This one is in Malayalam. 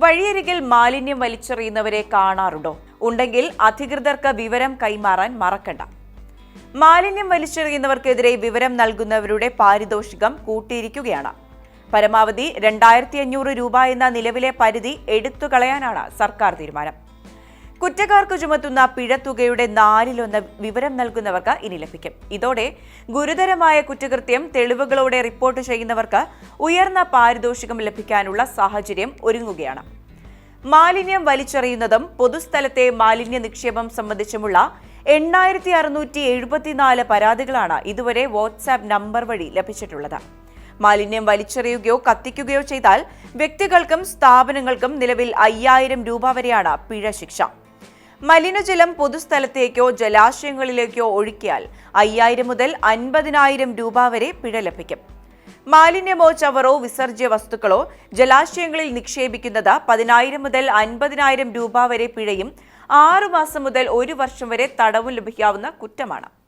വഴിയരികിൽ മാലിന്യം വലിച്ചെറിയുന്നവരെ കാണാറുണ്ടോ? ഉണ്ടെങ്കിൽ അധികൃതർക്ക് വിവരം കൈമാറാൻ മറക്കണ്ട. മാലിന്യം വലിച്ചെറിയുന്നവർക്കെതിരെ വിവരം നൽകുന്നവരുടെ പാരിതോഷികം കൂട്ടിയിരിക്കുകയാണ്. പരമാവധി രണ്ടായിരത്തി അഞ്ഞൂറ് രൂപ എന്ന നിലവിലെ പരിധി എടുത്തു കളയാനാണ് സർക്കാർ തീരുമാനം. കുറ്റക്കാർക്ക് ചുമത്തുന്ന പിഴത്തുകയുടെ നാലിലൊന്ന് വിവരം നൽകുന്നവർക്ക് ഇനി ലഭിക്കും. ഇതോടെ ഗുരുതരമായ കുറ്റകൃത്യം തെളിവുകളോടെ റിപ്പോർട്ട് ചെയ്യുന്നവർക്ക് ഉയർന്ന പാരിതോഷികം ലഭിക്കാനുള്ള സാഹചര്യം ഒരുങ്ങുകയാണ്. മാലിന്യം വലിച്ചെറിയുന്നതും പൊതുസ്ഥലത്തെ മാലിന്യ നിക്ഷേപം സംബന്ധിച്ചുമുള്ള എണ്ണായിരത്തി അറുന്നൂറ്റി എഴുപത്തിനാല് പരാതികളാണ് ഇതുവരെ വാട്സാപ്പ് നമ്പർ വഴി ലഭിച്ചിട്ടുള്ളത്. മാലിന്യം വലിച്ചെറിയുകയോ കത്തിക്കുകയോ ചെയ്താൽ വ്യക്തികൾക്കും സ്ഥാപനങ്ങൾക്കും നിലവിൽ അയ്യായിരം രൂപ വരെയാണ് പിഴ ശിക്ഷ. മലിനജലം പൊതുസ്ഥലത്തേക്കോ ജലാശയങ്ങളിലേക്കോ ഒഴുക്കിയാൽ അയ്യായിരം മുതൽ അൻപതിനായിരം രൂപ വരെ പിഴ ലഭിക്കും. മാലിന്യമോ ചവറോ വിസർജ്യ വസ്തുക്കളോ ജലാശയങ്ങളിൽ നിക്ഷേപിക്കുന്നത് പതിനായിരം മുതൽ അൻപതിനായിരം രൂപ വരെ പിഴയും ആറുമാസം മുതൽ ഒരു വർഷം വരെ തടവും ലഭിക്കാവുന്ന കുറ്റമാണ്.